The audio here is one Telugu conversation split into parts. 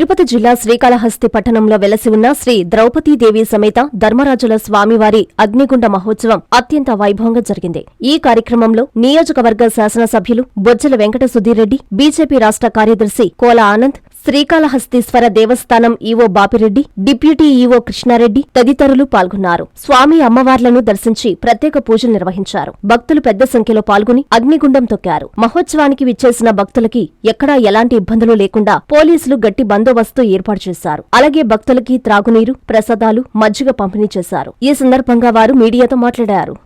తిరుపతి జిల్లా శ్రీకాళహస్తి పట్టణంలో వెలసి ఉన్న శ్రీ ద్రౌపదీదేవి సమేత ధర్మరాజుల స్వామివారి అగ్నిగుండ మహోత్సవం అత్యంత వైభవంగా జరిగింది. ఈ కార్యక్రమంలో నియోజకవర్గ శాసనసభ్యులు బొజ్జల వెంకట సుధీరెడ్డి బీజేపీ రాష్ట్ర కార్యదర్శి కోల ఆనంద్ శ్రీకాళహస్తీశ్వర దేవస్థానం EO Bapireddy deputy EO Krishnareddy తదితరులు పాల్గొన్నారు. స్వామి అమ్మవార్లను దర్శించి ప్రత్యేక పూజలు నిర్వహించారు. భక్తులు పెద్ద సంఖ్యలో పాల్గొని అగ్నిగుండం తొక్కారు. మహోత్సవానికి విచ్చేసిన భక్తులకి ఎక్కడా ఎలాంటి ఇబ్బందులు లేకుండా పోలీసులు గట్టి బందోబస్తు ఏర్పాటు చేశారు. అలాగే భక్తులకి త్రాగునీరు ప్రసాదాలు మజ్జిగ పంపిణీ చేశారు. ఈ సందర్భంగా వారు మీడియాతో మాట్లాడారు.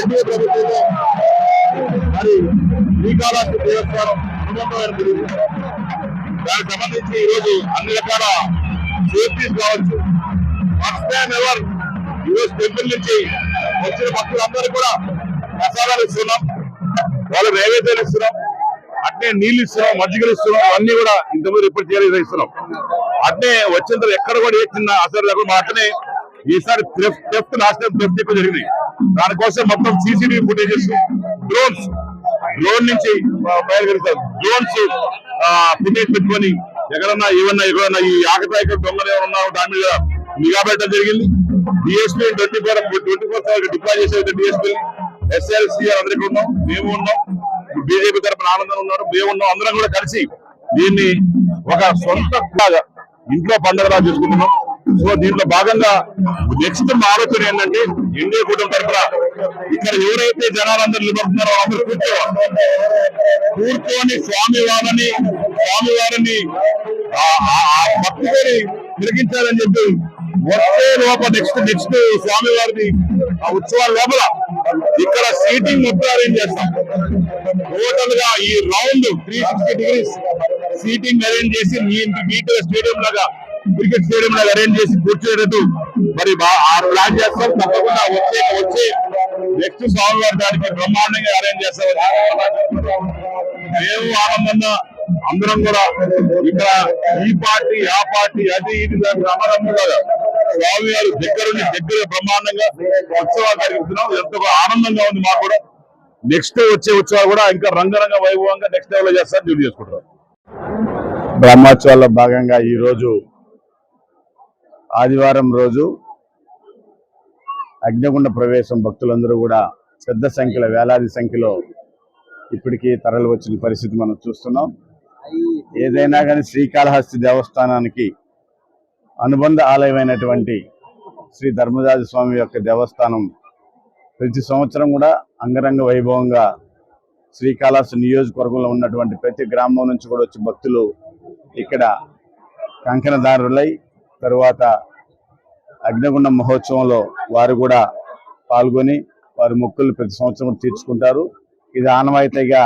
ఎన్డీఏ ప్రభుత్వంలో మరి శ్రీకాళహస్తి దేవస్థానం అనుబంధమైన దానికి సంబంధించి ఈరోజు అన్ని రకాల సేఫ్టీస్ కావచ్చు. ఫస్ట్ టైం ఎవర్ ఈరోజు టెంపుల్ నుంచి వచ్చిన భక్తులందరూ కూడా ప్రసాదాలు ఇస్తున్నాం. వాళ్ళు నైవేద్యాలు ఇస్తున్నాం. అట్నే నీళ్ళు ఇస్తున్నాం మజ్జిగలు ఇస్తున్నాం అన్ని కూడా ఇంతకుముందు ఎప్పుడు చేయాలి ఇస్తున్నాం. అట్నే వచ్చిన ఎక్కడ కూడా ఏ చిన్న అసలు లేకుండా అట్నే ఈసారి థెఫ్ట్ లాస్ట్ టైం థెఫ్ట్ ఎక్కువ జరిగింది. దానికోసం మొత్తం సీసీటీవీ ఫుటేజెస్ డ్రోన్స్ డ్రోన్ నుంచి బయలుదేరుతారు. డ్రోన్స్ ఫుటేజ్ పెట్టుకొని ఎక్కడన్నా ఏమన్నా ఎక్కడన్నా ఈ ఆకతాయిక దొంగలు ఏమన్నా దాని మీద నిఘా పెట్టడం జరిగింది. DSP twenty four twenty four seven deploy చేసేది డిఎస్పీ. ఎస్ఎల్సీ అందరికీ ఉన్నాం మేము ఉన్నాం. బీజేపీ తరపున ఆనందం ఉన్నారు మేము ఉన్నాం అందరం కూడా కలిసి దీన్ని ఒక సొంత ఇంట్లో పండుగలా చేసుకుంటున్నాం. సో దీంట్లో భాగంగా నెక్స్ట్ మా ఆలోచన ఏంటంటే ఎన్డీఏ కూటమి తరఫున ఇక్కడ ఎవరైతే జనాలందరూ నిలబడుతున్నారో అందరూ కూర్చోవాలి. కూర్చొని స్వామి వారిని స్వామి వారిని ఆ- భక్తుని తిరిగించాలని చెప్పి వచ్చే లోపల నెక్స్ట్ నెక్స్ట్ స్వామి వారిని ఆ ఉత్సవాల లోపల ఇక్కడ సీటింగ్ మొత్తం అరేంజ్ చేస్తాం. టోటల్గా ఈ round three sixty degrees seating arrange చేసి మీ ఇంటి మీటర్ స్టేడియం లాగా క్రికెట్ స్టేడియం లాగా అరేంజ్ చేసి కూర్చోేటట్టు మరి బా- ప్లాన్ చేస్తాం. తప్పకుండా వచ్చే వచ్చే నెక్స్ట్ స్వామివారి దానికి బ్రహ్మాండంగా అరేంజ్ చేస్తాం. మేము ఆనందంగా అందరం కూడా ఇక్కడ ఈ పార్టీ ఆ పార్టీ అది ఇది దానికి అమరమ్ముగా స్వామి గారు దగ్గరుండి దగ్గర బ్రహ్మాండంగా ఉత్సవాలు జరిగిస్తున్నాం. ఎంతో ఆనందంగా ఉంది మాకు కూడా. నెక్స్ట్ వచ్చే ఉత్సవాలు కూడా ఇంకా రంగరంగ వైభవంగా నెక్స్ట్ లెవెల్ చేస్తారని డ్యూటీ చేసుకుంటారు బ్రహ్మోత్సవాల్లో భాగంగా ఈరోజు ఆదివారం రోజు అగ్నిగుండ ప్రవేశం భక్తులందరూ కూడా పెద్ద సంఖ్యలో వేలాది సంఖ్యలో ఇప్పటికీ తరలి వచ్చిన పరిస్థితి మనం చూస్తున్నాం. ఏదైనా కానీ శ్రీకాళహస్తి దేవస్థానానికి అనుబంధ ఆలయమైనటువంటి శ్రీ ధర్మరాజ స్వామి యొక్క దేవస్థానం ప్రతి సంవత్సరం కూడా అంగరంగ వైభవంగా శ్రీకాళహస్తి నియోజకవర్గంలో ఉన్నటువంటి ప్రతి గ్రామం నుంచి కూడా వచ్చి భక్తులు ఇక్కడ కంకణదారులై తరువాత అగ్నిగుండం మహోత్సవంలో వారు కూడా పాల్గొని వారి మొక్కులు ప్రతి సంవత్సరం తీర్చుకుంటారు. ఇది ఆనవాయితీగా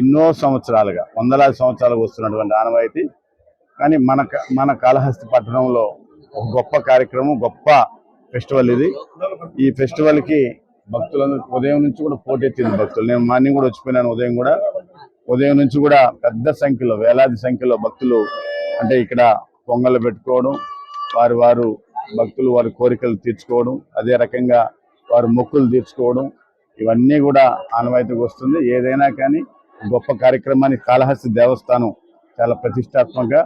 ఎన్నో సంవత్సరాలుగా వందలాది సంవత్సరాలుగా వస్తున్నటువంటి ఆనవాయితీ. కానీ మన మన కాళహస్తి పట్టణంలో ఒక గొప్ప కార్యక్రమం గొప్ప ఫెస్టివల్ ఇది. ఈ ఫెస్టివల్కి భక్తులందరూ ఉదయం నుంచి కూడా పోటెత్తింది భక్తులు. నేను మార్నింగ్ కూడా వచ్చిపోయినాను ఉదయం కూడా. ఉదయం నుంచి కూడా పెద్ద సంఖ్యలో వేలాది సంఖ్యలో భక్తులు అంటే ఇక్కడ పొంగలు పెట్టుకోవడం వారి వారు భక్తులు వారి కోరికలు తీర్చుకోవడం అదే రకంగా వారు మొక్కులు తీర్చుకోవడం ఇవన్నీ కూడా ఆనవాయితీకి వస్తుంది. ఏదైనా కానీ గొప్ప కార్యక్రమాన్ని కాళహస్తి దేవస్థానం చాలా ప్రతిష్టాత్మకంగా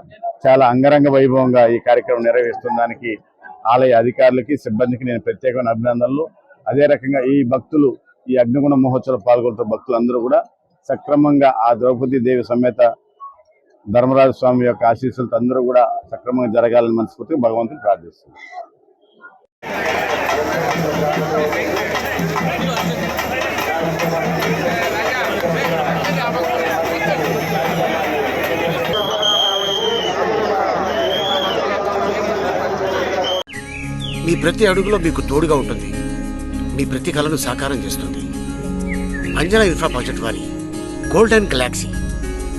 చాలా అంగరంగ వైభవంగా ఈ కార్యక్రమం నిర్వహిస్తున్న దానికి ఆలయ అధికారులకి సిబ్బందికి నేను ప్రత్యేకమైన అభినందనలు. అదే రకంగా ఈ భక్తులు ఈ అగ్నిగుణ మహోత్సవంలో పాల్గొంటున్న భక్తులందరూ కూడా సక్రమంగా ఆ ద్రౌపది దేవి సమేత ధర్మరాజ స్వామి యొక్క ఆశీస్సులతో అందరూ కూడా సక్రమంగా జరగాలని మనస్ఫూర్తిగా భగవంతుని ప్రార్థిస్తున్నాను మీ ప్రతి అడుగులో మీకు తోడుగా ఉంటుంది. మీ ప్రతి కళను సాకారం చేస్తుంది. అంజనా ఇన్ఫ్రా ప్రాజెక్ట్ వారి గోల్డెన్ గెలాక్సీ